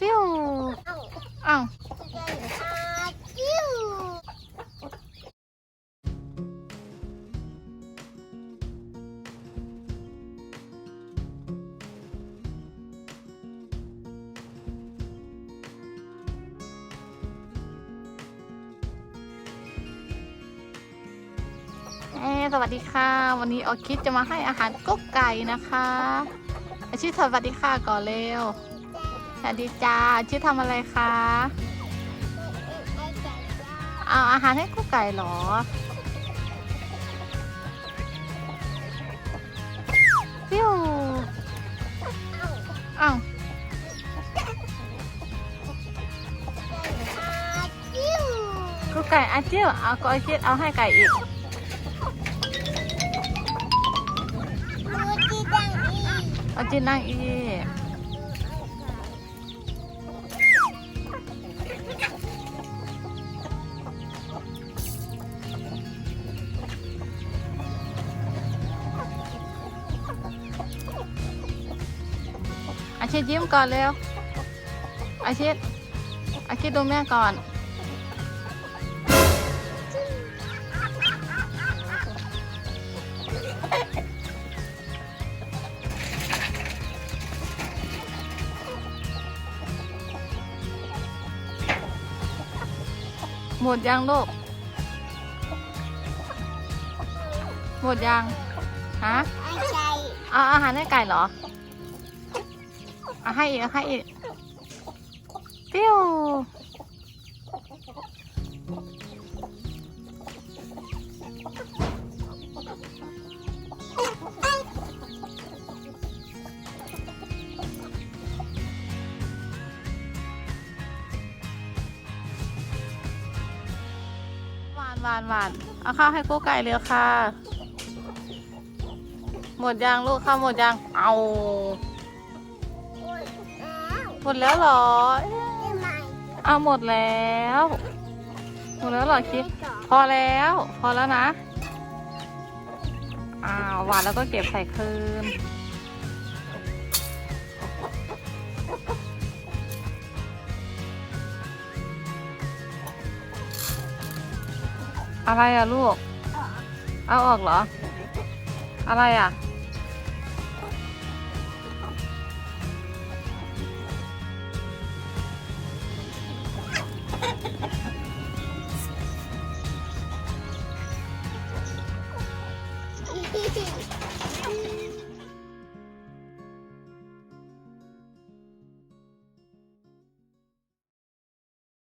ฟิวอ้าวสวัสดีค่ะ วันนี้ออคิดจะมาให้อาหารกุ๊กไก่นะคะอาชิสวัสดีค่ะก่อนเร็ว วัสดีจ้าอาชิทำอะไรคะไอ้ใจจ้าเอาอาหารให้กุ๊กไก่เหรอ ฟิวเอ้าอ้าวเดินอาจิ้วกุ๊กไก่อาจิ้วเอาก็อาชิเอาให้ไก่อีกมูจิดังอีเอาจินนั่งอี อาชิตยิ้มก่อนเร็ว อาชิตอาชิตดูแม่ก่อน หมดยังลูก หมดยัง ฮะไอ้ใจเอาอาหารให้ไก่เหรอ เอาให้อีกเอาให้อีกปิ้วหวานหวานหวานเอาข้าวให้กู้ไก่เร็วค่ะ หมดยังลูกข้าวหมดยังเอา หมดแล้วเหรอได้ไหมเอาหมดแล้ว หมดแล้วเหรอคิดต่อพอแล้ว พอแล้วนะ อ้าวหวานแล้วก็เก็บใส่คืน อะไรอะลูก เอาออกเหรอ อะไรอะ Hehehe